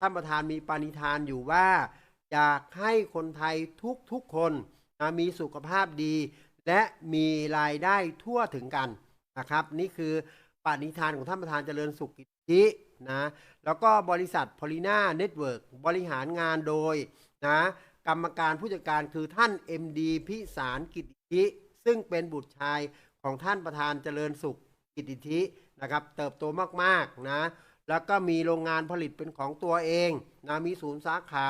ท่านประธานมีปณิธานอยู่ว่า อยากให้คนไทยทุกๆคนนะมีสุขภาพดี และมีรายได้ทั่วถึงกันนะครับ นี่คือปณิธานของท่านประธานเจริญสุขกิจินะแล้วก็บริษัทพอลิน่าเน็ตเวิร์กบริหารงานโดยนะกรรมการผู้จัดการคือท่าน MD พิสารกิติธิซึ่งเป็นบุตรชายของท่านประธานเจริญสุขกิติธินะครับ เติบโตมาก ๆ นะ แล้วก็มีโรงงานผลิตเป็นของตัวเองนะมีศูนย์สาขา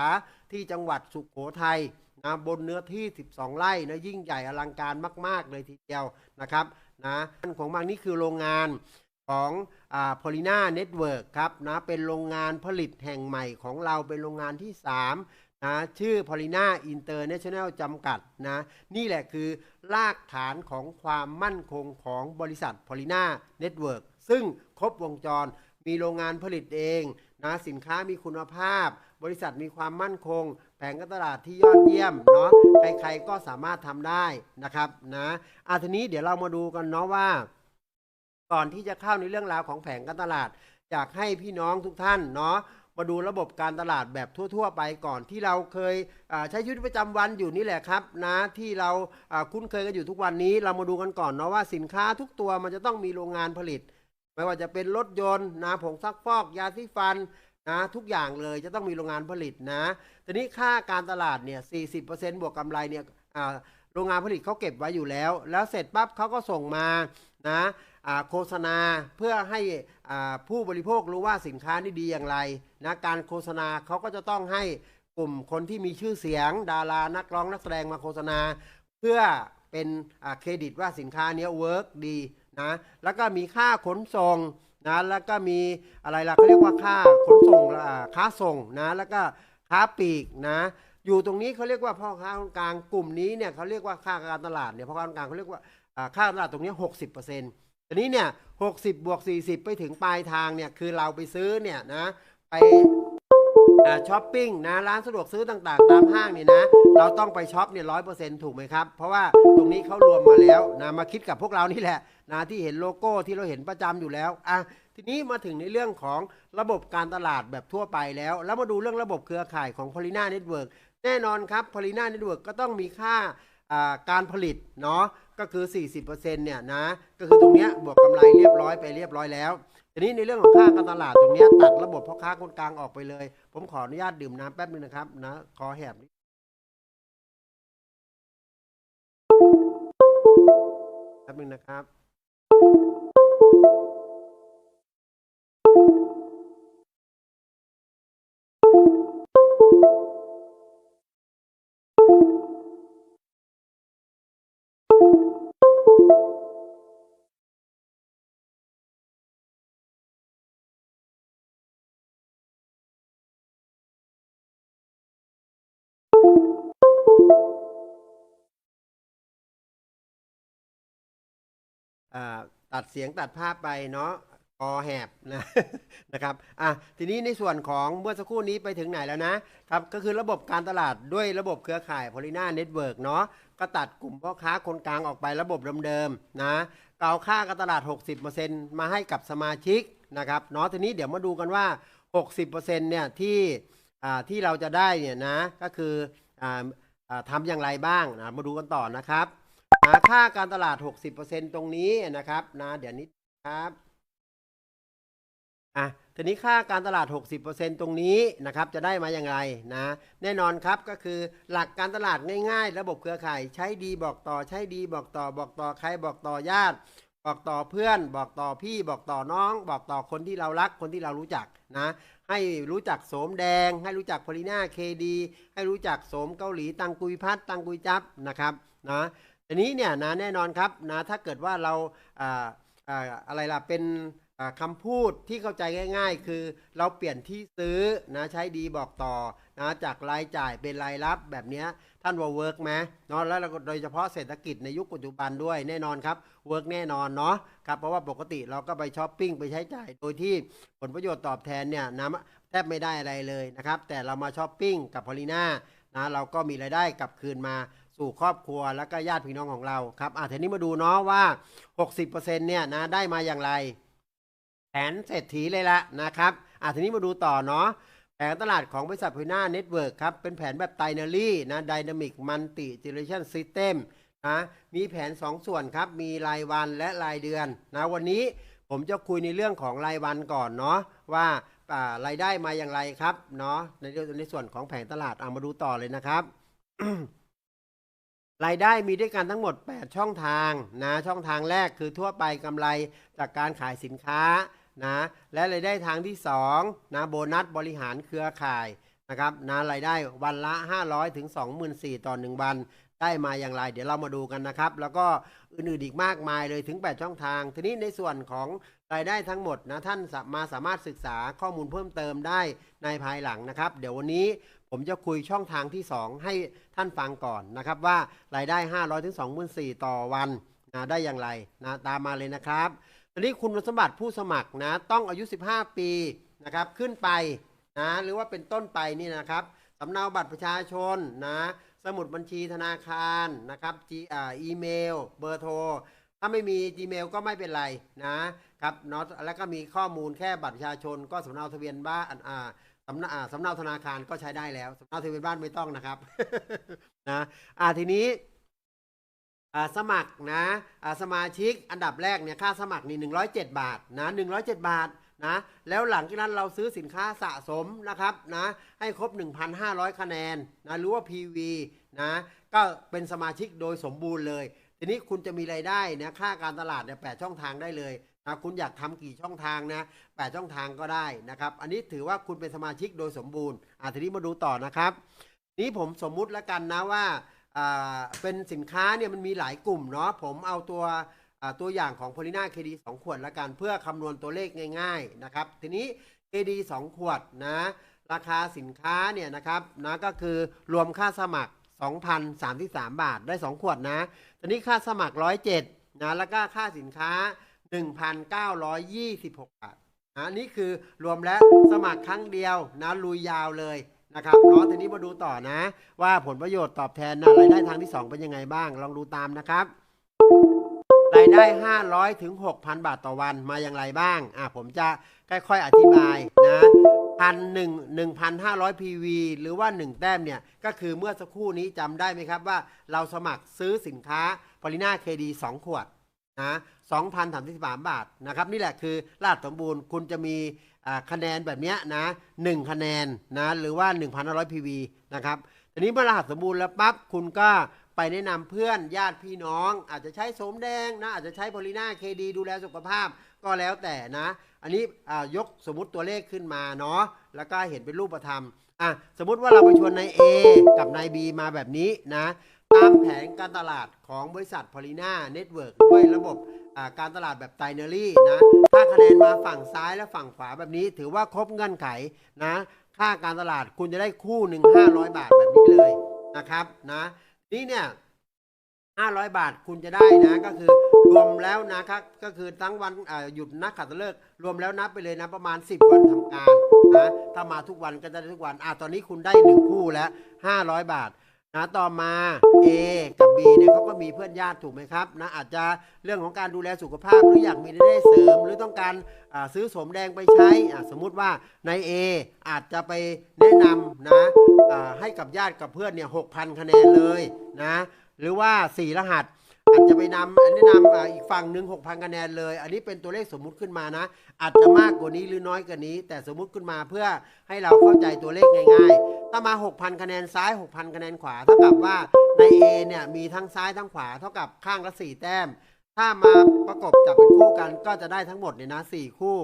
ที่จังหวัดสุขโขทัยนะบนเนื้อที่ 12 ไร่นะยิ่งใหญ่อลังการมาก ๆ เลยทีเดียวนะครับนะของบางนี่คือโรงงานของพอลิน่าเน็ตเวิร์กครับนะเป็นโรงงานผลิตแห่งใหม่ของเราเป็นโรงงานที่ 3นะชื่อพอลิน่าอินเตอร์เนชั่นแนลจำกัดนะนี่แหละคือรากฐานของความมั่นคงของบริษัทพอลิน่าเน็ตเวิร์กซึ่งครบวงจร มีโรงงานผลิตเองนะสินค้ามีคุณภาพ บริษัทมีความมั่นคง แผงการตลาดที่ยอดเยี่ยมเนาะใครๆก็สามารถทำได้นะครับนะอาทีนี้เดี๋ยวเรามาดูกันเนาะว่า ก่อนที่จะเข้าในเรื่องราวของแผงการตลาดอยากให้พี่น้องทุกท่านเนาะมาดูระบบการตลาดแบบทั่ว ๆ ไปก่อนที่เราเคยใช้ชีวิตประจำวันอยู่นี่แหละครับนะที่เราคุ้นเคยกันอยู่ทุกวันนี้ เรามาดูกันก่อนเนาะว่าสินค้าทุกตัวมันจะต้องมีโรงงานผลิต ไม่ว่าจะเป็นรถยนต์นะผงซักฟอกยาสีฟันนะทุกอย่างเลยจะต้องมีโรงงานผลิตนะทีนี้ค่าการตลาดเนี่ย40%บวกกำไรเนี่ยโรงงานผลิตเขาเก็บไว้อยู่แล้ว แล้วเสร็จปั๊บเขาก็ส่งมานะโฆษณาเพื่อให้ผู้บริโภครู้ว่าสินค้านี่ดีอย่างไรนะการโฆษณาเขาก็จะต้องให้กลุ่มคนที่มีชื่อเสียง ดารานักร้องนักแสดงมาโฆษณา เพื่อเป็นเครดิตว่าสินค้านี้เวิร์กดี นะแล้วก็มีค่าขนส่งนะแล้วก็มีอะไรล่ะเขาเรียกว่าค่าขนส่งอ่าค้าส่งนะแล้วก็ค้าปลีกนะอยู่ตรงนี้เขาเรียกว่าพ่อค้าคนกลางกลุ่มนี้เนี่ยเขาเรียกว่าค่าการตลาดเนี่ยพ่อค้าคนกลางเขาเรียกว่าค่าตลาดตรงนี้ 60%ทีนี้เนี่ย60บบวก40ไปถึงปลายทางเนี่ยคือเราไปซื้อเนี่ยนะไป ช้อปปิ้งนะร้านสะดวกซื้อต่างๆ ตามห้างเนี่ยนะ เราต้องไปช็อปเนี่ยร้อยเปอร์เซ็นต์ถูกไหมครับ เพราะว่าตรงนี้เขารวมมาแล้วนะมาคิดกับพวกเรานี่แหละนะที่เห็นโลโก้ที่เราเห็นประจำอยู่แล้วอะทีนี้มาถึงในเรื่องของระบบการตลาดแบบทั่วไปแล้ว แล้วมาดูเรื่องระบบเครือข่ายของ p o l i n a Network แน่นอนครับ p o l i n a Network ก็ต้องมีค่าอ่าการผลิตเนาะก็คือ 40%เนี่ยนะก็คือตรงเนี้ยบวกกำไรเรียบร้อยไปเรียบร้อยแล้ว ทีนี้ในเรื่องของค่าการตลาดตรงเนี้ยตัดระบบพ่อค้าคนกลางออกไปเลย ผมขออนุญาตดื่มน้ำแป๊บนึงนะครับนะขอแหบนิดแป๊บนึงนะครับ ตัดเสียงตัดภาพไปเนาะคอแหบนะนะครับอะทีนี้ในส่วนของเมื่อสักครู่นี้ไปถึงไหนแล้วนะครับ ก็คือระบบการตลาดด้วยระบบเครือข่าย p o l i n a Network เนาะก็ตัดกลุ่มพ่อค้าคนกลางออกไประบบเดิมๆนะก็เอาค่าการตลาด 60%มาให้กับสมาชิกนะครับเนาะทีนี้เดี๋ยวมาดูกันว่า 60%เนี่ยที่อ่าที่เราจะได้เนี่ยนะก็คืออ่าทำอย่างไรบ้างนะมาดูกันต่อนะครับ นะค่าการตลาด 60%ตรงนี้นะครับนะเดี๋ยวนี้ครับอะทีนี้ค่าการตลาด 60%ตรงนี้นะครับจะได้มาอย่างไรนะแน่นอนครับก็คือหลักการตลาดง่ายๆ ระบบเครือข่ายใช้ดีบอกต่อใช้ดีบอกต่อบอกต่อใครบอกต่อญาติ บอกต่อเพื่อน บอกต่อพี่บอกต่อน้อง บอกต่อคนที่เรารักคนที่เรารู้จักนะให้รู้จักโสมแดง ให้รู้จักพลิน่าเคดีให้รู้จักโสมเกาหลีตังกุยพัดตังกุยจับนะครับนะ ทีนี้เนี่ยนะแน่นอนครับนะถ้าเกิดว่าเราอะไรล่ะเป็นอ่าคำพูดที่เข้าใจง่าย ๆ คือเราเปลี่ยนที่ซื้อนะใช้ดีบอกต่อนะจากรายจ่ายเป็นรายรับแบบเนี้ยท่านว่าเวิร์กไหมเนาะแล้วโดยเฉพาะเศรษฐกิจในยุคปัจจุบันด้วยแน่นอนครับเวิร์กแน่นอนเนาะครับเพราะว่าปกติเราก็ไปช้อปปิ้งไปใช้จ่ายโดยที่ผลประโยชน์ตอบแทนเนี่ยนะแทบไม่ได้อะไรเลยนะครับแต่เรามาช้อปปิ้งกับพอลิน่านะเราก็มีรายได้กลับคืนมา สู่ครอบครัวแล้วก็ญาติพี่น้องของเราครับอะทีนี้มาดูเนาะว่า 60%เนี่ยนะได้มาอย่างไร แผนเศรษฐีเลยละนะครับอะทีนี้มาดูต่อเนาะแผนตลาดของบริษัทพ i นาเน็ตเวิร์กครับ เป็นแผนแบบไ i นารี่นะดินามิกมันติเจเนเรชันซิสเต็มนะมีแผน 2 ส่วนครับ มีรายวันและรายเดือนนะวันนี้ผมจะคุยในเรื่องของรายวันก่อนเนาะว่ารายได้มาอย่างไรครับเนาะในในส่วนของแผนตลาดเอามาดูต่อเลยนะครับ รายได้มีด้วยกันทั้งหมด 8 ช่องทางนะช่องทางแรกคือทั่วไปกำไรจากการขายสินค้านะและรายได้ทางที่2นะโบนัสบริหารเครือข่ายนะครับนะรายได้วันละ 500ถึง24,000ต่อ 1 วัน ได้มาอย่างไร เดี๋ยวเรามาดูกันนะครับ แล้วก็อื่นๆอีกมากมายเลยถึง 8 ช่องทาง ทีนี้ในส่วนของรายได้ทั้งหมดนะท่านมาสามารถศึกษาข้อมูลเพิ่มเติมได้ในภายหลังนะครับ เดี๋ยววันนี้ ผมจะคุยช่องทางที่ 2 ให้ท่านฟังก่อนนะครับว่ารายได้ 500ถึง24,000ต่อวันนะได้อย่างไรนะตามมาเลยนะครับทีนี้คุณสมบัติผู้สมัครนะต้องอายุ 15 ปีนะครับขึ้นไปนะหรือว่าเป็นต้นไปนี่นะครับสำเนาบัตรประชาชนนะสมุดบัญชีธนาคารนะครับจีอีเมล เบอร์โทร ถ้าไม่มี Gmail ก็ไม่เป็นไรนะครับเนาะแล้วก็มีข้อมูลแค่บัตรประชาชน ก็สำเนาทะเบียนบ้านอ่า สำเนาสำเนาธนาคารก็ใช้ได้แล้วสำเนาทะเบียนบ้านไม่ต้องนะครับนะอ่าทีนี้สมัครนะสมาชิกอันดับแรกเนี่ยค่าสมัครนี่107 บาทนะ107 บาทนะแล้วหลังจากนั้นเราซื้อสินค้าสะสมนะครับนะให้ครบ 1,500 คะแนนนะหรือว่า PV นะก็เป็นสมาชิกโดยสมบูรณ์เลย ทีนี้คุณจะมีรายได้นะค่าการตลาดเนี่ยแปดช่องทางได้เลย นะคุณอยากทำกี่ช่องทางนะแปดช่องทางก็ได้นะครับ อันนี้ถือว่าคุณเป็นสมาชิกโดยสมบูรณ์อ่าทีนี้มาดูต่อนะครับ นี้ผมสมมุติแล้วกันนะว่าเป็นสินค้าเนี่ยมันมีหลายกลุ่มเนาะผมเอาตัวตัวอย่างของโพลิน่าเคดีสขวดละกันเพื่อคำนวณตัวเลขง่ายๆนะครับ ทีนี้ KD 2ขวดนะราคาสินค้าเนี่ยนะครับนะก็คือรวมค่าสมัคร 2,033 บาทได้ 2 ขวดนะตอนนี้ค่าสมัคร 107นะแล้วก็ค่าสินค้า 1,926 บาทนะนี่คือรวมแล้วสมัครครั้งเดียวนะลุยยาวเลยนะครับเนาะทีนี้มาดูต่อนะ ว่าผลประโยชน์ตอบแทนนะรายได้ทางที่ 2 เป็นยังไงบ้าง ลองดูตามนะครับรายได้ 500 ถึง 6,000 บาทต่อวันมาอย่างไรบ้าง อะ ผมจะค่อยๆ อธิบายนะพันหนึ่งหนึ่งพันห้าร้อย PV หรือว่า 1 แต้มเนี่ย ก็คือเมื่อสักครู่นี้จำได้ไหมครับว่าเราสมัครซื้อสินค้าปรินาเคดี2ขวดนะ 2,033 บาทนะครับ นี่แหละคือลาดสมบูรณ์คุณจะมีคะแนนแบบนี้นะ1คะแนนนะหรือว่า 1,500 PV นะครับทีนี้เมื่อรหัสสมบูรณ์แล้วปั๊บคุณก็ไปแนะนำเพื่อนญาติพี่น้อง อาจจะใช้สมแดงนะอาจจะใช้โพลินาเคดีดูแลสุขภาพก็แล้วแต่นะ อันนี้ยกสมมติตัวเลขขึ้นมาเนาะแล้วก็เห็นเป็นรูปธรรมอะสมมุติว่าเราไปชวนนาย A กับนาย B มาแบบนี้นะ ตามแผนการตลาดของบริษัทพอลิน่าเน็ตเวิร์กด้วยระบบการตลาดแบบไตเนอรี่นะ ถ้าคะแนนมาฝั่งซ้ายและฝั่งขวาแบบนี้ ถือว่าครบเงื่อนไขนะ ค่าการตลาดคุณจะได้คู่หนึ่ง500บาทแบบนี้เลยนะครับนะนี่เนี่ย500บาทคุณจะได้นะก็คือรวมแล้วนะครับก็คือทั้งวันหยุดนักขัตฤกษ์รวมแล้วนับไปเลยนะประมาณ 10 วันทำการนะถ้ามาทุกวันก็จะได้ทุกวันอ่าตอนนี้คุณได้1คู่แล้ว500 บาท นะต่อมา A กับ B เนี่ยเขาก็มีเพื่อนญาติถูกไหมครับนะอาจจะเรื่องของการดูแลสุขภาพหรืออยากมีรายได้เสริม หรือต้องการซื้อสมแดงไปใช้อสมมุติว่าใน A อาจจะไปแนะนำนะให้กับญาติกับเพื่อนเนี่ยหกพันคะแนนเลยนะหรือว่า 4 รหัส อาจจะไปนำแนะนำอ่าอีกฝั่งหนึ่ง6,000คะแนนเลย อันนี้เป็นตัวเลขสมมุติขึ้นมานะ อาจจะมากกว่านี้หรือน้อยกว่านี้ แต่สมมุติขึ้นมาเพื่อให้เราเข้าใจตัวเลขง่ายๆ ถ้ามา 6,000คะแนนซ้าย 6,000คะแนนขวาเท่ากับว่าใน A เนี่ยมีทั้งซ้ายทั้งขวาเท่ากับข้างละ4แต้ม ถ้ามาประกบจับเป็นคู่กันก็จะได้ทั้งหมดเนี่ยนะ4คู่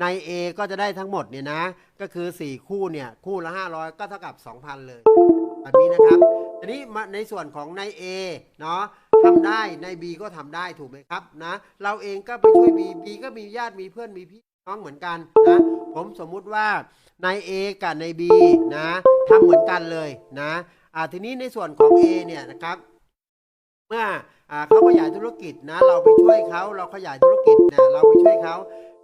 ใน A ก็จะได้ทั้งหมดเนี่ยนะ ก็คือ 4 คู่เนี่ย คู่ละ 500 ก็เท่ากับ 2,000 เลยแบบนี้นะครับทีนี้มาในส่วนของใน A เนาะ ทำได้ใน B ก็ทำได้ถูกไหมครับนะ เราเองก็ไปช่วย B B ก็มีญาติมีเพื่อนมีพี่น้องเหมือนกันนะ ผมสมมุติว่าใน A กับใน B นะทำเหมือนกันเลยนะอ่าทีนี้ในส่วนของ A เนี่ยนะครับ เมื่ออ่าเขาขยายธุรกิจนะ เราไปช่วยเขาเราขยายธุรกิจเนี่ยเราไปช่วยเขา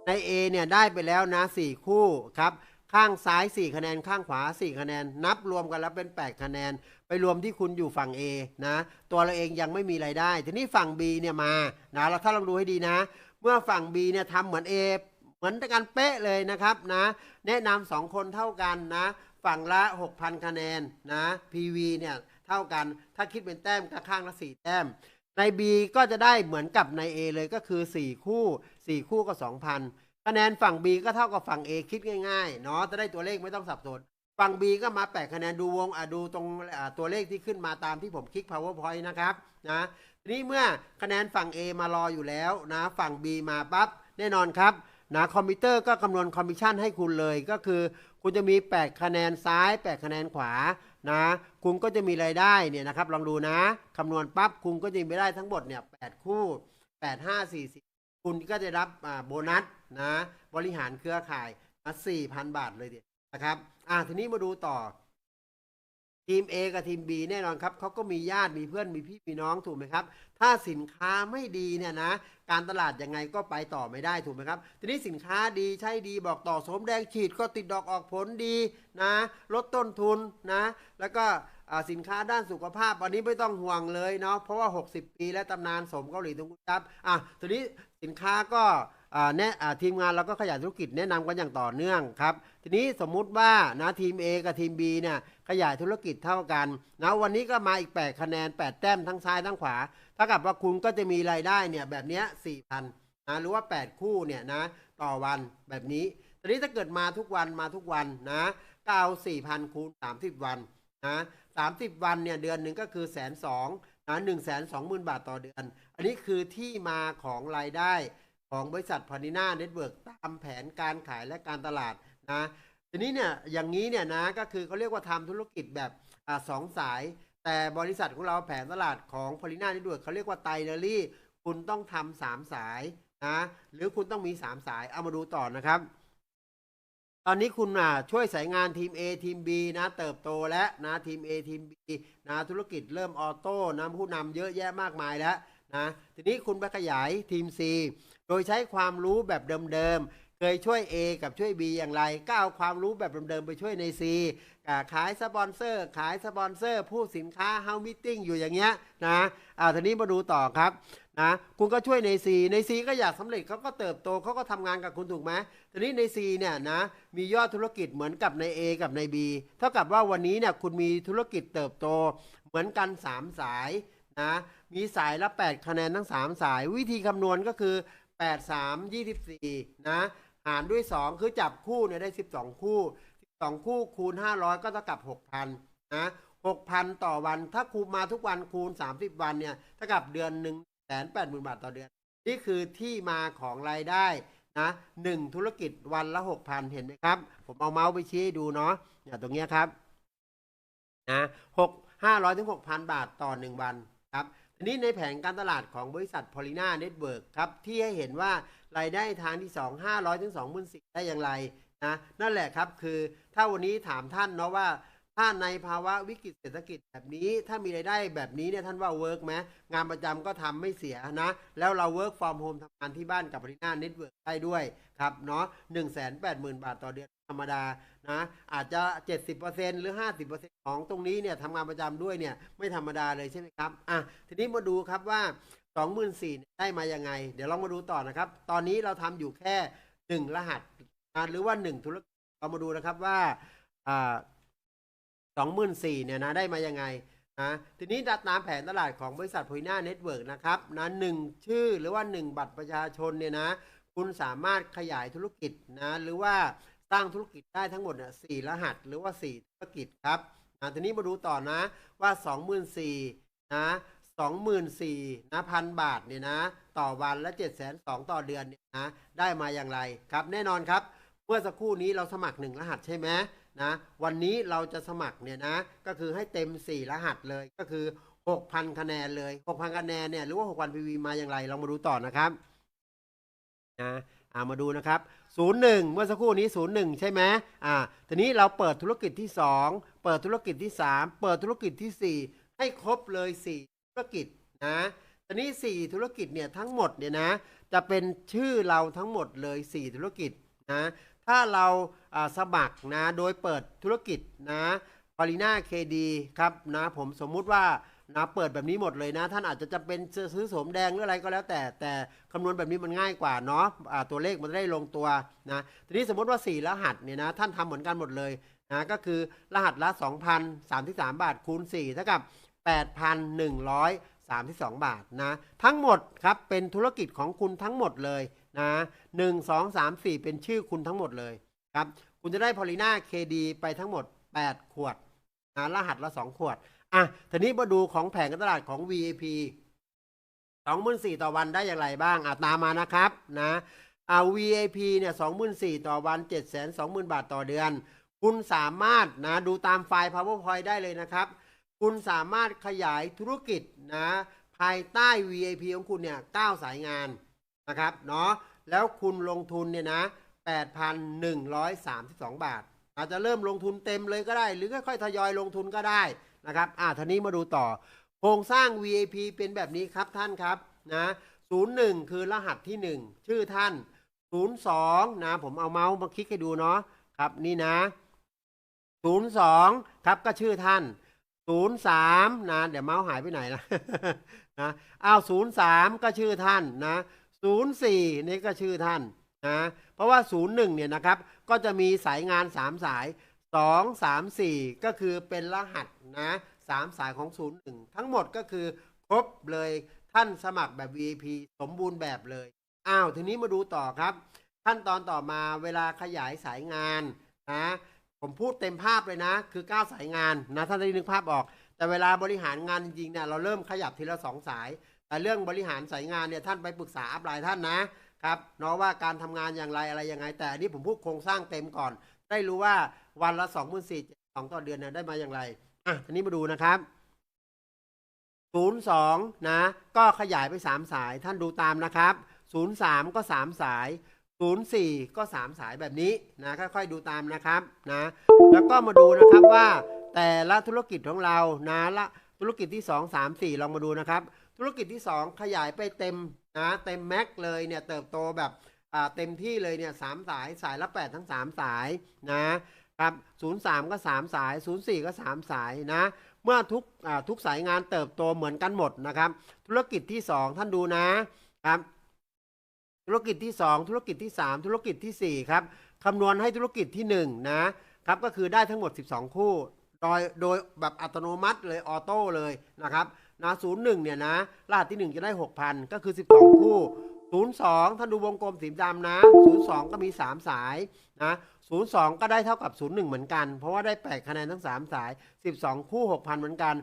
ใน A เนี่ยได้ไปแล้วนะ4คู่ครับ ข้างซ้าย 4 คะแนน ข้างขวา 4 คะแนน นับรวมกันแล้วเป็น 8 คะแนน ไปรวมที่คุณอยู่ฝั่ง A นะ ตัวเราเองยังไม่มีไรายได้ ทีนี้ฝั่ง B เนี่ยมานะแล้วถ้าลองดูให้ดีนะ เมื่อฝั่ง B เนี่ยทำเหมือน A เหมือนกันเป๊ะเลยนะครับนะ แนะนำสองคนเท่ากันนะ ฝั่งละ 6,000 คะแนนนะ PV เนี่ยเท่ากัน ถ้าคิดเป็นแต้มก็ข้างละ 4 แต้มใน B ก็จะได้เหมือนกับใน A เลยก็คือ 4 คู่ 4 คู่ก็ 2,000 คะแนนฝั่ง B ก็เท่ากับฝั่ง A คิดง่ายๆเนาะจะได้ตัวเลขไม่ต้องสับสนฝั่ง B ก็มา8คะแนนดูวงอะดูตรงตัวเลขที่ขึ้นมาตามที่ผมคลิก powerpoint นะครับนะทีนี้เมื่อคะแนนฝั่ง A มารออยู่แล้วนะฝั่ง B มาปั๊บแน่นอนครับนะคอมพิวเตอร์ก็คำนวณคอมมิชชั่นให้คุณเลยก็คือ คุณจะมี 8 คะแนนซ้าย 8 คะแนนขวานะคุณก็จะมีรายได้เนี่ยนะครับลองดูนะคำนวณปั๊บคุณก็จะมีได้ทั้งหมดเนี่ย8คู่ 8 5 4 0 คุณก็จะรับโบนัสนะบริหารเครือข่ายมา4,000 บาทเลยเดียนะครับ อ่าทีนี้มาดูต่อ ทีม A กับทีม B แน่นอนครับเขาก็มีญาติมีเพื่อนมีพี่มีน้องถูกไหมครับ ถ้าสินค้าไม่ดีเนี่ยนะ การตลาดยังไงก็ไปต่อไม่ได้ถูกไหมครับ ทีนี้สินค้าดีใช่ดีบอกต่อสมแดงฉีดก็ติดดอกออกผลดีนะ ลดต้นทุนนะ แล้วก็อ่าสินค้าด้านสุขภาพวันนี้ไม่ต้องห่วงเลยเนาะเพราะว่า 60 ปีและตำนานสมเกาหลีตรงกุจับอะทีนี้ สินค้าก็แนะอ่าทีมงานเราก็ขยายธุรกิจแนะนำกันอย่างต่อเนื่องครับทีนี้สมมุติว่านะทีม A กับทีม B เนี่ยขยายธุรกิจเท่ากันนะวันนี้ก็มาอีก 8 คะแนน 8 แต้มทั้งซ้ายทั้งขวาถ้ากับว่าคุณก็จะมีรายได้เนี่ยแบบนี้ย4,000นนะหรือว่า 8 คู่เนี่ยนะต่อวันแบบนี้ทีนี้ถ้าเกิดมาทุกวันมาทุกวันนะก็เอา4,000คูณ30วันนะ30วันเนี่ยเดือนหนึ่งก็คือแสนสองนะหนึ่งแสนสองหมื่นบาทต่อเดือน นนี้คือที่มาของรายได้ของบริษัทพานิน่าเน็ตเวิร์กตามแผนการขายและการตลาดนะทีนี้เนี่ยอย่างนี้เนี่ยนะก็คือเขาเรียกว่าทำธุรกิจแบบอสองสาย แต่บริษัทของเราแผนตลาดของพานิน่าเน็ตเวิร์กเขาเรียกว่าไตเนอรี่ คุณต้องทำสามสายนะหรือคุณต้องมีสามสายเอามาดูต่อนะครับ ตอนนี้คุณอะช่วยสายงานทีม A ทีม B นะเติบโตและนะทีม A ทีม B นะธุรกิจเริ่มออโต้นะผู้นำเยอะแยะมากมายแล้ว นะทีนี้คุณไปขยายทีม C โดยใช้ความรู้แบบเดิมๆเคยช่วย A กับช่วย B อย่างไร ก็เอาความรู้แบบเดิมๆไปช่วยใน C ขายสปอนเซอร์ ขายสปอนเซอร์ผู้สินค้าเฮามิทติ้งอยู่อย่างเงี้ยนะอ่าทีนี้มาดูต่อครับนะคุณก็ช่วยใน C ใน C ก็อยากสำเร็จเขาก็เติบโตเขาก็ทำงานกับคุณถูกไหมทีนี้ใน C เนี่ยนะมียอดธุรกิจเหมือนกับใน A กับใน B เท่ากับว่าวันนี้เนี่ยคุณมีธุรกิจเติบโตเหมือนกัน 3 สาย นะมีสายละ 8 คะแนนทั้ง 3 สาย วิธีคำนวณก็คือ 8 3 24 นะหารด้วย 2 คือจับคู่เนี่ยได้ 12 คู่ 12 คู่คูณ 500 ก็เท่ากับ 6,000 นะ 6,000 ต่อวันถ้าคูณมาทุกวันคูณ 30 วันเนี่ยเท่ากับเดือน 1 8 0 0 0 0 บาทต่อเดือน นี่คือที่มาของรายได้นะหนึ่งธุรกิจวันละ 6,000 เห็นไหมครับ ผมเอาเมาส์ไปชี้ให้ดูเนาะเนี่ยตรงเนี้ยครับนะหกห้าร้อยถึงหกพันบาทต่อหนึ่งวัน ครับทีนี้ในแผนการตลาดของบริษัทพอลิน่าเน็ตเวิร์กครับ ที่ให้เห็นว่ารายได้ทางที่ 2 500ถึง2 0 0 0ได้อย่างไรนะนั่นแหละครับคือถ้าวันนี้ถามท่านเนาะว่าถ้าในภาวะวิกฤตเศรษฐกิจแบบนี้ ถ้ามีรายได้แบบนี้เนี่ยท่านว่าเวิร์กไหมงานประจำก็ทำไม่เสียนะ แล้วเราเวิร์กฟอร์มโฮมทำงานที่บ้านกับพอลิน่าเน็ตเวิร์กได้ด้วยครับเนาะหนึ่งแสนแปดหมื่นบาทต่อเดือน ธรรมดานะอาจจะ 70%หรือ 50%ของตรงนี้เนี่ยทำงานประจำด้วยเนี่ยไม่ธรรมดาเลยใช่ไหมครับอะทีนี้มาดูครับว่า 24,000เนี่ได้มายังไง เดี๋ยวลองมาดูต่อนะครับ ตอนนี้เราทำอยู่แค่ 1 รหัสนะหรือว่า 1 ธุรกิจเรามาดูนะครับว่าอ่า24,000เนี่ยนะได้มายังไงนะทีนี้ตามแผนตลาดของบริษัทพูน่าเน็ตเวิร์กนะครับนะหนึ่งชื่อหรือว่า 1 บัตรประชาชนเนี่ยนะคุณสามารถขยายธุรกิจนะหรือว่า สร้างธุรกิจได้ทั้งหมดเนี่ยสี่รหัสหรือว่า 4 ธุรกิจครับนะทีนี้มาดูต่อนะว่า 24,000นะ24,000นะพันบาทเนี่ยนะ ต่อวันและ 7 2 0 0 0ต่อเดือนเนี่ยนะได้มาอย่างไรครับแน่นอนครับ เมื่อสักครู่นี้เราสมัคร 1 รหัสใช่ไหมนะวันนี้เราจะสมัครเนี่ยนะก็คือให้เต็ม 4 รหัสเลยก็คือ 6,000 คะแนนเลย 6,000 คะแนนเนี่ยหรือว่า 6,000 PV มาอย่างไรลองมาดูต่อนะครับนะอ่ามาดูนะครับ ศูนย์หนึ่งเมื่อสักครู่นี้ศูนย์หนึ่งใช่ไหมอ่า ทีนี้เราเปิดธุรกิจที่สองเปิดธุรกิจที่สามเปิดธุรกิจที่สี่ให้ครบเลยสี่ธุรกิจนะทีนี้สี่ธุรกิจเนี่ยทั้งหมดเนี่ยนะ จะเป็นชื่อเราทั้งหมดเลยสี่ธุรกิจนะ ถ้าเราสมัครนะ โดยเปิดธุรกิจนะพอลิน่าเคดีครับนะ ผมสมมุติว่า นะเปิดแบบนี้หมดเลยนะ ท่านอาจจะจำเป็นจะซื้อสมแดงหรืออะไรก็แล้วแต่ แต่คำนวณแบบนี้มันง่ายกว่าเนาะอ่าตัวเลขมันได้ลงตัวนะทีนี้สมมติว่า 4 รหัสเนี่ยนะท่านทำเหมือนกันหมดเลยนะก็คือรหัสละ 2,033 บาทคูณ4เท่ากับ 8,132 บาทนะทั้งหมดครับเป็นธุรกิจของคุณทั้งหมดเลยนะ1 2 3 4 เป็นชื่อคุณทั้งหมดเลยครับคุณจะได้พอลิน่าเคดีไปทั้งหมด 8 ขวดนะรหัสละ 2 ขวด อะทีนี้มาดูของแผงการตลาดของ VAP สองหมื่นสี่ต่อวันได้อย่างไรบ้างอะตามมานะครับนะอ่า VAP เนี่ยสองหมื่นสี่ต่อวันเจ็ดแสนสองหมื่นบาทต่อเดือน คุณสามารถนะดูตามไฟล์ PowerPoint ได้เลยนะครับ คุณสามารถขยายธุรกิจนะภายใต้ VAP ของคุณเนี่ยเก้าสายงานนะครับเนาะแล้วคุณลงทุนเนี่ยนะ8,132 บาท อาจจะเริ่มลงทุนเต็มเลยก็ได้ หรือค่อยๆทยอยลงทุนก็ได้ นะครับอ่าทีนี้มาดูต่อ โครงสร้าง VAP เป็นแบบนี้ครับท่านครับนะ01 คือรหัสที่ 1 ชื่อท่าน 02 นะ ผมเอาเมาส์มาคลิกให้ดูเนาะครับนี่นะ 02 ครับก็ชื่อท่าน 03 นะ เดี๋ยวเมาส์หายไปไหนนะนะอ้าว03 ก็ชื่อท่านนะ 04 นี่ก็ชื่อท่านนะเพราะว่า 01 เนี่ยนะครับ ก็จะมีสายงาน 3 สาย 2 3 4ก็คือเป็นรหัสนะสามสายของ01ทั้งหมดก็คือครบเลยท่านสมัครแบบ VIP สมบูรณ์แบบเลย อ้าวทีนี้มาดูต่อครับ ขั้นตอนต่อมาเวลาขยายสายงานนะผมพูดเต็มภาพเลยนะ คือ 9 สายงานนะท่านได้นึกภาพออก แต่เวลาบริหารงานจริงๆเนี่ยเราเริ่มขยับทีละสองสาย แต่เรื่องบริหารสายงานเนี่ยท่านไปปรึกษาอัพไลน์ท่านนะครับเนาะว่าการทำงานอย่างไรอะไรยังไง แต่อันนี้ผมพูดโครงสร้างเต็มก่อน ได้รู้ว่า วันละ2 4 0 0 0ต่อเดือนเนี่ยได้มาอย่างไรอะทีนี้มาดูนะครับ02นย์สองนะก็ขยายไป3สายท่านดูตามนะครับ03ก็3สาย04ก็3สายแบบนี้นะค่อยๆดูตามนะครับนะแล้วก็มาดูนะครับว่าแต่ละธุรกิจของเรานะละธุรกิจที่2 3 4ลองมาดูนะครับ ธุรกิจที่2ขยายไปเต็มนะเต็มแม็กเลยเนี่ยเติบโตแบบอ่าเต็มที่เลยเนี่ยสามสายสายละ8ทั้ง3สายนะ ครับ03 ก็ 3 สาย 04 ก็ 3 สายนะ เมื่อทุกทุกสายงานเติบโตเหมือนกันหมดนะครับ ธุรกิจที่ 2 ท่านดูนะครับ ธุรกิจที่ 2 ธุรกิจที่ 3 ธุรกิจทีสี่ 4 ครับคำนวณให้ธุรกิจที่ 1 นะครับ ก็คือได้ทั้งหมด 12 คู่ โดยโดยแบบอัตโนมัติเลยออโต้เลยนะครับนะ01 เนี่ยนะรหัสที่ 1 จะได้ 6,000 ก็คือ 12 คู่ 02 ท่านดูวงกลมสีดำนะ 02 ก็มี 3 สายนะ 02 ก็ได้เท่ากับ 01 เหมือนกัน เพราะว่าได้ 8 คะแนนทั้ง 3 สาย 12 คู่ 6,000 เหมือนกัน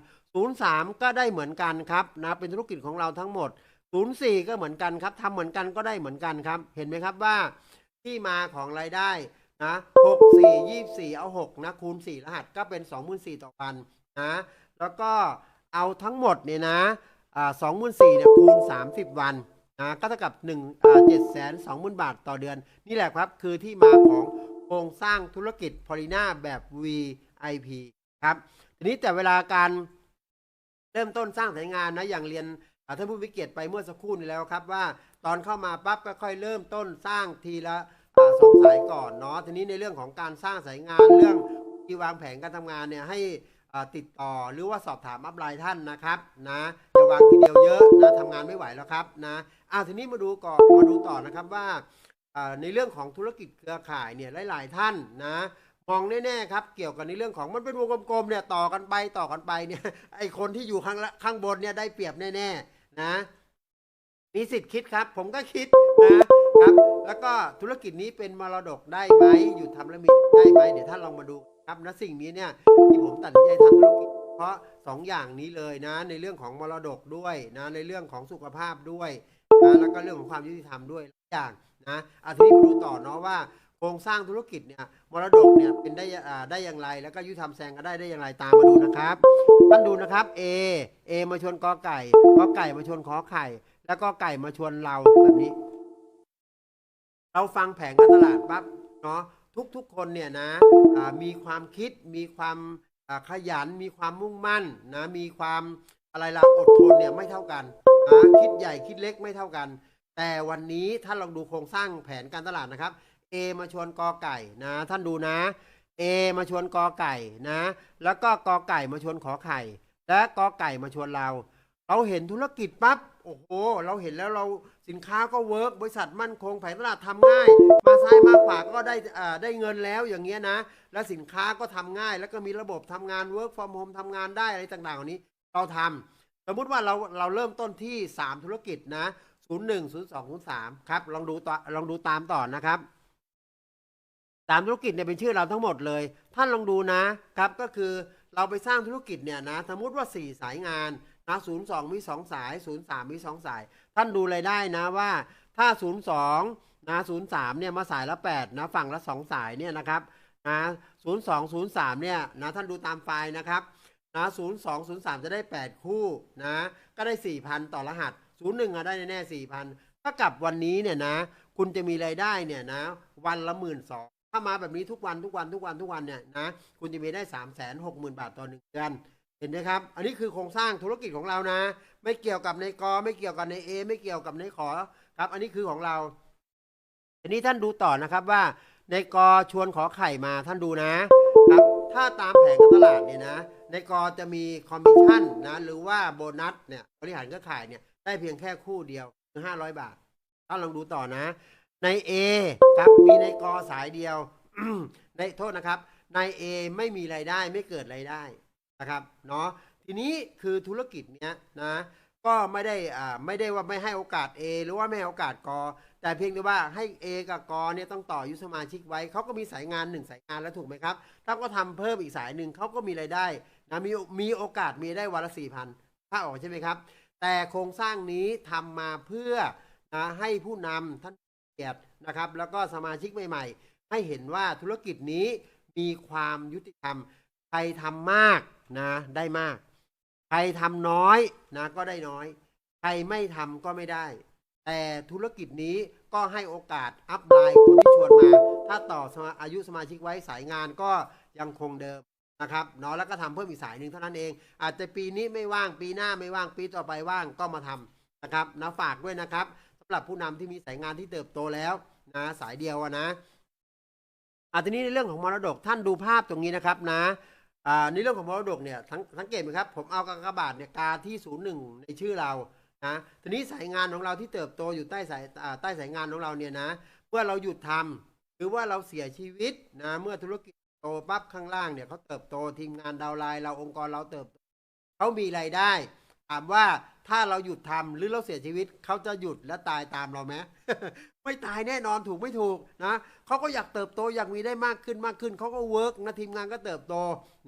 03 ก็ได้เหมือนกันครับนะเป็นธุรกิจของเราทั้งหมด 04 ก็เหมือนกันครับทำเหมือนกันก็ได้เหมือนกันครับ เห็นไหมครับว่าที่มาของรายได้นะ6 4 24 เอา 6 นะคูณ 4 รหัสก็เป็น 24,000 ต่อพันนะ แล้วก็เอาทั้งหมดเนี่ยนะอ่า24,000เนี่ยคูณ 30 วันนะก็เท่ากับ1อ่า7 2 0 0 0 0บาทต่อเดือน นี่แหละครับคือที่มาของ ครงสร้างธุรกิจพอลิน่าแบบ VIP ครับ ทีนี้แต่เวลาการเริ่มต้นสร้างสายงานนะอย่างเรียนท่านผู้วิเกียรติไปเมื่อสักครู่นี้แล้วครับว่าตอนเข้ามาปั๊บก็ค่อยเริ่มต้นสร้างทีละสองสายก่อนเนาะทีนี้ในเรื่องของการสร้างสายงานเรื่องที่วางแผนการทำงานเนี่ยให้ติดต่อหรือว่าสอบถามอัพไลน์ท่านนะครับนะอย่าวางทีเดียวเยอะนะทำงานไม่ไหวแล้วครับนะอ้าวทีนี้มาดูก่อนมาดูต่อนะครับว่า ในเรื่องของธุรกิจเครือข่ายเนี่ยหลาย ๆ ท่านนะมองแน่ๆครับเกี่ยวกับในเรื่องของมันเป็นวงกลมๆเนี่ยต่อกันไปต่อกันไปเนี่ยไอคนที่อยู่ข้างละข้างบนเนี่ยได้เปรียบแน่ๆนะมีสิทธิ์คิดครับ ผมก็คิดนะครับ แล้วก็ธุรกิจนี้เป็นมรดกได้ไหมอยู่ทำแล้วมีได้ไหมเดี๋ยวท่านลองมาดูครับนะสิ่งนี้เนี่ยที่ผมตัดสินใจทำธุรกิจเพราะสองอย่างนี้เลยนะ ในเรื่องของมรดกด้วยนะในเรื่องของสุขภาพด้วยนะแล้วก็เรื่องของความยุติธรรมด้วย อย่างนะอาทีนี้มาดูต่อเนาะว่าโครงสร้างธุรกิจเนี่ยมรดกเนี่ยเป็นได้ได้อย่างไร แล้วก็ยุติธรรมแซงก็ได้ได้อย่างไรตามมาดูนะครับท่านดูนะครับ A A มาชวนกอไก่กอไก่มาชวนขอไข่ แล้วก็ไก่มาชวนเราแบบนี้ เราฟังแผงการตลาดปั๊บเนาะทุกๆคนเนี่ยนะมีความคิดมีความขยันมีความมุ่งมั่นนะมีความอะไรล่ะอดทนเนี่ยไม่เท่ากันนะคิดใหญ่คิดเล็กไม่เท่ากัน แต่วันนี้ถ้าลองดูโครงสร้างแผนการตลาดนะครับ A มาชวนกอไก่นะ ท่านดูนะ A มาชวนกอไก่นะ แล้วก็กอไก่มาชวนขอไข่ และกอไก่มาชวนเรา เราเห็นธุรกิจปั๊บโอ้โห เราเห็นแล้วเราสินค้าก็เวิร์กบริษัทมั่นคงแผนตลาดทำง่าย มาซ้ายมาขวาก็ได้ได้เงินแล้วอย่างเงี้ยนะ และสินค้าก็ทำง่าย แล้วก็มีระบบทำงาน work from home ทำงานได้อะไรต่างๆเหล่านี้ เราทำสมมุติว่าเราเราเริ่มต้นที่ 3 ธุรกิจนะ 01 02 03ครับลองดูต่อลองดูตามต่อนะครับสามธุรกิจเนี่ยเป็นชื่อเราทั้งหมดเลย ท่านลองดูนะครับก็คือเราไปสร้างธุรกิจเนี่ยนะสมมติว่า 4 สายงานนะ02 มี 2 สาย 03 มี 2 สาย ท่านดูเลยได้นะว่าถ้า 02นะ03เนี่ยมาสายละ 8 นะฝั่งละ 2 สายเนี่ยนะครับนะ02 03เนี่ยนะท่านดูตามไฟล์นะครับนะ02 03 จะได้ 8 คู่นะก็ได้ 4,000 ต่อรหัส 01อ่งอะได้แน่ๆ4,000ถ้ากับวันนี้เนี่ยนะ คุณจะมีรายได้เนี่ยนะ วันละหมื่นสองถ้ามาแบบนี้ทุกวันทุกวันทุกวันทุกวันเนี่ยนะ คุณจะมีได้3ามแสนหกหมื่นบาทต่อหนึ่งเดือนเห็นไหมครับ อันนี้คือโครงสร้างธุรกิจของเรานะ ไม่เกี่ยวกับในกอไม่เกี่ยวกับในเอไม่เกี่ยวกับในขอครับ อันนี้คือของเราทีนี้ท่านดูต่อนะครับว่าในกอชวนขอไข่มาท่านดูนะครับ ถ้าตามแผงการตลาดเนี่ยนะ ในกอจะมีคอมมิชชั่นนะ หรือว่าโบนัสเนี่ยบริหารเครือข่ายเนี่ย ได้เพียงแค่คู่เดียวคือห้าร้อยบาท ถ้าลองดูต่อนะ ใน A ครับ มีในกอสายเดียว ในโทษนะครับ ใน A ไม่มีรายได้ไม่เกิดรายได้นะครับเนาะทีนี้คือธุรกิจเนี้ยนะก็ไม่ได้อ่าไม่ได้ว่าไม่ให้โอกาส A หรือว่าไม่ให้โอกาสกอแต่เพียงแต่ว่าให้ A กับกอเนี่ยต้องต่ออยุสมาชิกไว้เขาก็มีสายงานหนึ่งสายงานแล้วถูกไหมครับ ถ้าก็ทำเพิ่มอีกสายหนึ่งเขาก็มีรายได้นะมีมีโอกาสมีได้วันละสี่พันถ้าออกใช่ไหมครับ แต่โครงสร้างนี้ทำมาเพื่อนะให้ผู้นำท่านเกียรตินะครับ แล้วก็สมาชิกใหม่ ๆ ให้เห็นว่าธุรกิจนี้มีความยุติธรรม ใครทำมากนะได้มาก ใครทำน้อยนะก็ได้น้อย ใครไม่ทำก็ไม่ได้ แต่ธุรกิจนี้ก็ให้โอกาสอัพไลน์คนที่ชวนมา ถ้าต่ออายุสมาชิกไว้สายงานก็ยังคงเดิม นะครับเนาะแล้วก็ทำเพิ่มอีกสายหนึ่งเท่านั้นเอง อาจจะปีนี้ไม่ว่างปีหน้าไม่ว่างปีต่อไปว่างก็มาทำนะครับนะฝากด้วยนะครับสำหรับผู้นำที่มีสายงานที่เติบโตแล้วนะสายเดียวนะอะทีนี้ในเรื่องของมรดกท่านดูภาพตรงนี้นะครับนะอ่าในเรื่องของมรดกเนี่ยสังสังเกตไหมครับ ผมเอากากบาทเนี่ยกาที่ศูนย์หนึ่งในชื่อเรานะทีนี้สายงานของเราที่เติบโตอยู่ใต้สายใต้สายงานของเราเนี่ยนะเมื่อเราหยุดทำหรือว่าเราเสียชีวิตนะเมื่อธุรกิจ โตปั๊บข้างล่างเนี่ยเขาเติบโตทีมงานดาวไลน์เราองค์กรเราเติบโตเขามีรายได้ ถามว่าถ้าเราหยุดทำหรือเราเสียชีวิตเขาจะหยุดและตายตามเราไหมไม่ตายแน่นอนถูกไม่ถูกนะเขาก็อยากเติบโตอยากมีได้มากขึ้นมากขึ้นเขาก็เวิร์กนะทีมงานก็เติบโต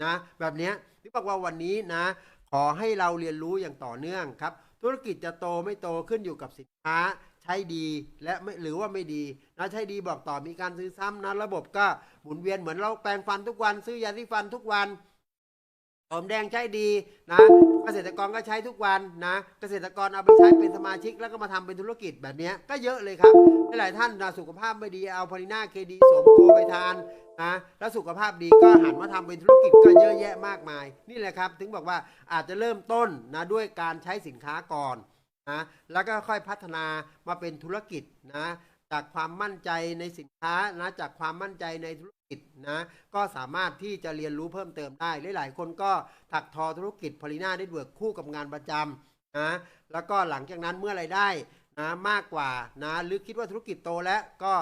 นะแบบนี้ที่บอกว่าวันนี้นะ ขอให้เราเรียนรู้อย่างต่อเนื่องครับ ธุรกิจจะโตไม่โตขึ้นอยู่กับสินค้า ใช้ดีและไม่หรือว่าไม่ดีนะใช้ดีบอกต่อมีการซื้อซ้ำนะระบบก็หมุนเวียนเหมือนเราแปรงฟันทุกวันซื้อยาสีฟันทุกวันหอมแดงใช้ดีนะเกษตรกรก็ใช้ทุกวันนะเกษตรกรเอาไปใช้เป็นสมาชิกแล้วก็มาทำเป็นธุรกิจแบบนี้ก็เยอะเลยครับหลายท่านนะสุขภาพไม่ดีเอาพอลิน่าเคดีสวมโกไปทานนะแล้วสุขภาพดีก็หันมาทำเป็นธุรกิจก็เยอะแยะมากมาย นี่แหละครับ ถึงบอกว่าอาจจะเริ่มต้นนะด้วยการใช้สินค้าก่อน นะแล้วก็ค่อยพัฒนามาเป็นธุรกิจนะจากความมั่นใจในสินค้านะจากความมั่นใจในธุรกิจนะก็สามารถที่จะเรียนรู้เพิ่มเติมได้หลายๆคนก็ถักทอธุรกิจพอลิน่าได้เวิร์กคู่กับงานประจำนะแล้วก็หลังจากนั้นเมื่อไรายได้นะมากกว่านะหรือคิดว่าธุรกิจโตแล้วก็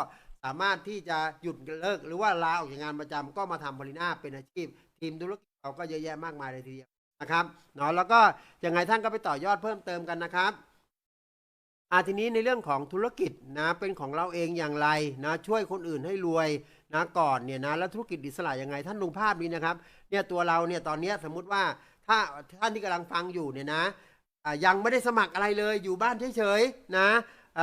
สามารถที่จะหยุดเลิก หรือว่าลาออกจากงานประจำก็มาทำพอลิน่าเป็นอาชีพ ทีมธุรกิจเราก็เยอะแยะมากมายเลยทีเดียวนะครับเนาะแล้วก็ยังไงท่านก็ไปต่อยอดเพิ่มเติมกันนะครับ อาทีนี้ในเรื่องของธุรกิจนะเป็นของเราเองอย่างไรนะช่วยคนอื่นให้รวยนะก่อนเนี่ยนะแล้วธุรกิจอิสระยังไงท่านดูภาพนี้นะครับเนี่ยตัวเราเนี่ยตอนนี้สมมุติว่าถ้าท่านที่กำลังฟังอยู่เนี่ยนะยังไม่ได้สมัครอะไรเลยอยู่บ้านเฉยๆนะ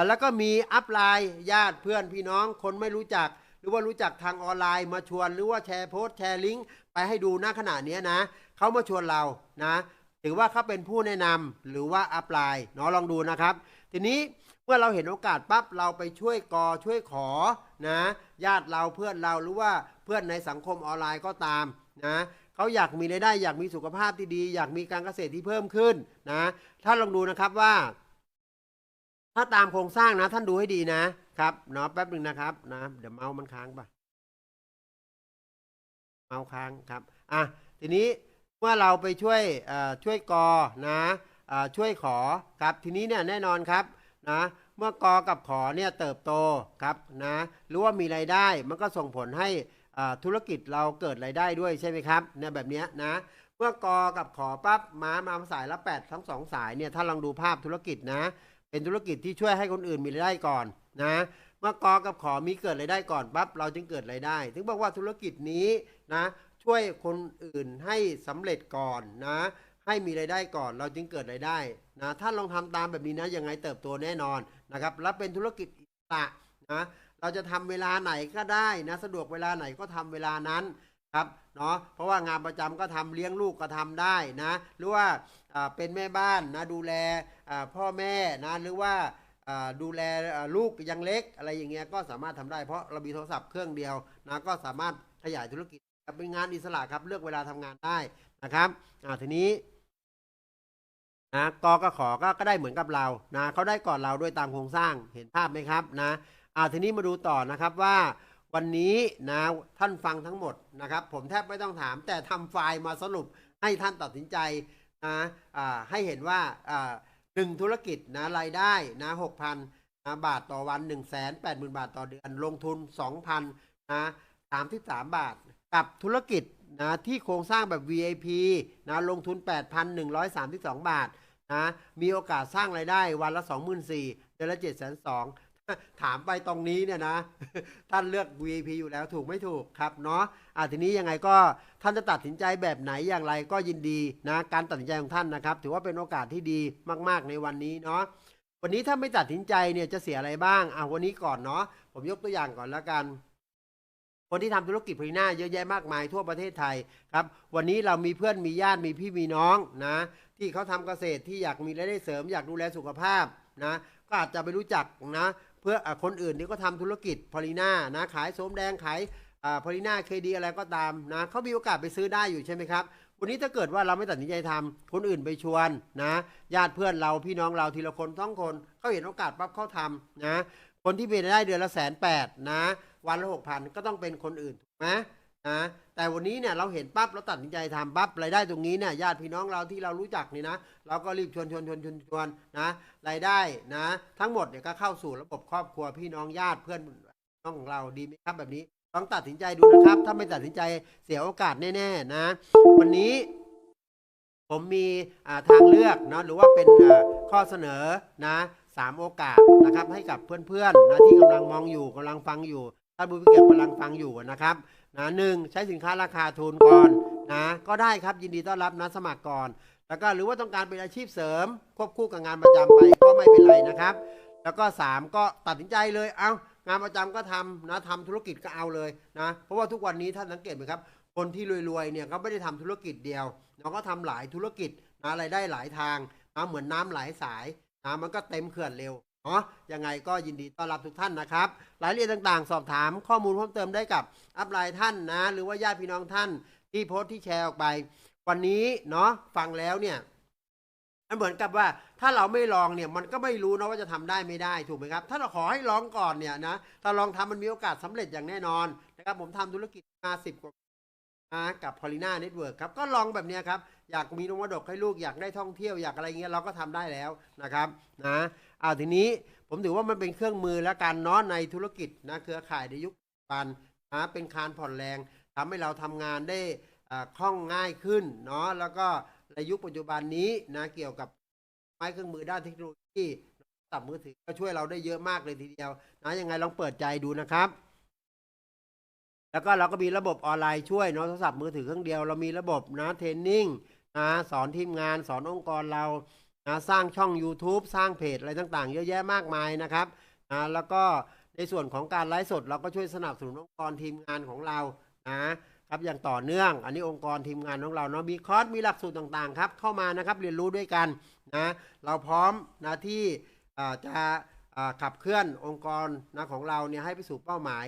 แล้วก็มีอัพไลน์ญาติเพื่อนพี่น้องคนไม่รู้จัก หรือว่ารู้จักทางออนไลน์มาชวน หรือว่าแชร์โพสต์แชร์ลิงก์ไปให้ดูหน้าขณะนี้นะเขามาชวนเรานะถือว่าเขาเป็นผู้แนะนำหรือว่าอัพไลน์เนาะลองดูนะครับ ทีนี้เมื่อเราเห็นโอกาสปั๊บเราไปช่วยกอช่วยขอนะญาติเราเพื่อนเราหรือว่าเพื่อนในสังคมออนไลน์ก็ตามนะเขาอยากมีรายได้อยากมีสุขภาพที่ดี อยากมีการเกษตรที่เพิ่มขึ้นนะท่านลองดูนะครับว่า ถ้าตามโครงสร้างนะ ท่านดูให้ดีนะครับเนาะแป๊บหนึ่งนะครับนะเดี๋ยวเมาส์มันค้างปะเมาส์ค้างครับอะทีนี้เมื่อเราไปช่วยช่วยกอนะ ช่วยขอครับทีนี้เนี่ยแน่นอนครับนะเมื่อกอกับขอเนี่ยเติบโตครับนะหรือว่ามีรายได้มันก็ส่งผลให้ธุรกิจเราเกิดรายได้ด้วยใช่ไหมครับเนี่ยแบบนี้นะเมื่อกอกับขอปั๊บม้ามาสายละแปดทั้งสองสายเนี่ยถ้าลองดูภาพธุรกิจนะ เป็นธุรกิจที่ช่วยให้คนอื่นมีรายได้ก่อนนะเมื่อกอกับขอมีเกิดรายได้ก่อนปั๊บเราจึงเกิดรายได้ ถึงบอกว่าธุรกิจนี้นะช่วยคนอื่นให้สำเร็จก่อนนะ ให้มีรายได้ก่อนเราจึงเกิดรายได้นะถ้าลองทำตามแบบนี้นะยังไงเติบโตแน่นอนนะครับและเป็นธุรกิจอิสระนะเราจะทำเวลาไหนก็ได้นะสะดวกเวลาไหนก็ทำเวลานั้นครับเนาะเพราะว่างานประจำก็ทำเลี้ยงลูกก็ทำได้นะหรือว่าเป็นแม่บ้านนะดูแลพ่อแม่นะหรือว่าดูแลลูกยังเล็กอะไรอย่างเงี้ยก็สามารถทำได้เพราะเรามีโทรศัพท์เครื่องเดียวนะก็สามารถขยายธุรกิจเป็นงานอิสระครับเลือกเวลาทำงานได้นะครับอ่าทีนี้ นะกอกับขอก็ก็ได้เหมือนกับเรานะเขาได้ก่อนเราด้วยตามโครงสร้างเห็นภาพไหมครับนะอ่าทีนี้มาดูต่อนะครับว่า วันนี้นะท่านฟังทั้งหมดนะครับ ผมแทบไม่ต้องถาม แต่ทำไฟล์มาสรุปให้ท่านตัดสินใจนะอ่าให้เห็นว่าอ่าหนึ่งธุรกิจนะรายได้นะหกพันนะบาทต่อวัน1นึ่งแสนแปดหมื่นบาทต่อเดือนลงทุน2,000นะสามสิบสามบาท กับธุรกิจนะที่โครงสร้างแบบ VIP นะลงทุน 8,132 บาท นะมีโอกาสสร้างไรายได้วันละ 24,000เดือนละ7 2 0 0 0ถามไปตรงนี้เนี่ยนะ ท่านเลือก VIP อยู่แล้วถูกไม่ถูกครับเนาะอะทีนี้ยังไงก็ท่านจะตัดสินใจแบบไหนอย่างไรก็ยินดีนะการตัดสินใจของท่านนะครับ ถือว่าเป็นโอกาสที่ดีมาก ๆ ในวันนี้เนาะวันนี้ถ้าไม่ตัดสินใจเนี่ยจะเสียอะไรบ้างอะวันนี้ก่อนเนาะผมยกตัวอย่างก่อนแล้วกัน คนที่ทำธุรกิจพรีน่าเยอะแยะมากมายทั่วประเทศไทยครับ วันนี้เรามีเพื่อนมีญาติมีพี่มีน้องนะ ที่เขาทำเกษตรที่อยากมีรายได้เสริม อยากดูแลสุขภาพนะ ก็อาจจะไปรู้จักนะ เพื่อคนอื่นที่ก็ทำธุรกิจพอลิน่านะ ขายโสมแดงขายพอลิน่าเคดีอะไรก็ตามนะเขามีโอกาสไปซื้อได้อยู่ใช่ไหมครับวันนี้ถ้าเกิดว่าเราไม่ตัดสินใจทำคนอื่นไปชวนนะญาติเพื่อนเราพี่น้องเราทีละคนท้องคนเขาเห็นโอกาสปั๊บเขาทำนะคนที่มีรายได้เดือนละแสนแปดนะวันละหกพันก็ต้องเป็นคนอื่นถูกไหมนะแต่วันนี้เนี่ยเราเห็นปั๊บเราตัดสินใจทำปั๊บรายได้ตรงนี้เนี่ยญาติพี่น้องเราที่เรารู้จักนี่นะ เราก็รีบชวนชวนชวนชวนชวนนะรายได้นะ ทั้งหมดเนี่ยก็เข้าสู่ระบบครอบครัวพี่น้องญาติเพื่อนน้องของเราดีไหมครับแบบนี้ต้องตัดสินใจดูนะครับ ถ้าไม่ตัดสินใจเสียโอกาสแน่ๆนะ วันนี้ผมมีทางเลือกเนาะหรือว่าเป็นข้อเสนอนะสามโอกาสนะครับให้กับเพื่อนๆนะที่กำลังมองอยู่กำลังฟังอยู่ ท่านผู้เกียรติกำลังฟังอยู่นะครับนะหนึ่งใช้สินค้าราคาทุนก่อนนะก็ได้ครับยินดีต้อนรับนะสมัครก่อน แล้วก็หรือว่าต้องการเป็นอาชีพเสริม ควบคู่กับงานประจำไปก็ไม่เป็นไรนะครับ แล้วก็สามก็ตัดสินใจเลยเอางานประจำก็ทำนะทำธุรกิจก็เอาเลยนะเพราะว่าทุกวันนี้ท่านสังเกตไหมครับ คนที่รวยๆเนี่ยเขาไม่ได้ทำธุรกิจเดียวเราก็ทำหลายธุรกิจนะรายได้หลายทางนะเหมือนน้ำหลายสายนะมันก็เต็มเขื่อนเร็ว เนาะยังไงก็ยินดีต้อนรับทุกท่านนะครับ รายละเอียดต่างๆ สอบถามข้อมูลเพิ่มเติมได้กับอัพไลน์ท่านนะ หรือว่าญาติพี่น้องท่านที่โพสต์ที่แชร์ออกไป วันนี้เนาะฟังแล้วเนี่ยมันเหมือนกับว่าถ้าเราไม่ลองเนี่ยมันก็ไม่รู้นะว่าจะทำได้ไม่ได้ถูกไหมครับ ถ้าเราขอให้ลองก่อนเนี่ยนะถ้าลองทำมันมีโอกาสสำเร็จอย่างแน่นอนนะครับผมทำธุรกิจมาสิบกว่า กับพอลิน่าเน็ตเวิร์กครับ ก็ลองแบบนี้ครับ อยากมีนมดกให้ลูกอยากได้ท่องเที่ยวอยากอะไรเงี้ยเราก็ทำได้แล้วนะครับนะอ่าทีนี้ผมถือว่ามันเป็นเครื่องมือและการเนาะในธุรกิจนะเครือข่ายในยุคปัจจุบันนะเป็นคานผ่อนแรงทำให้เราทำงานได้คล่องง่ายขึ้นเนาะแล้วก็ในยุคปัจจุบันนี้นะเกี่ยวกับไม้เครื่องมือด้านเทคโนโลยีตับมือถือก็ช่วยเราได้เยอะมากเลยทีเดียวนะยังไงลองเปิดใจดูนะครับ แล้วก็เราก็มีระบบออนไลน์ช่วยเนาะโทรศัพท์มือถือเครื่องเดียวเรามีระบบนะเทรนนิ่งนะสอนทีมงานสอนองค์กรเรานะสร้างช่อง YouTube สร้างเพจอะไรต่างๆ เยอะแยะมากมายนะครับนะแล้วก็ในส่วนของการไลฟ์สด เราก็ช่วยสนับสนุนองค์กรทีมงานของเรานะครับอย่างต่อเนื่อง อันนี้องค์กรทีมงานของเราเนาะมีคอร์สมีหลักสูตรต่างๆครับเข้ามานะครับเรียนรู้ด้วยกันนะเราพร้อมนะที่จะขับเคลื่อนองค์กรนะของเราเนี่ยให้ไปสู่เป้าหมาย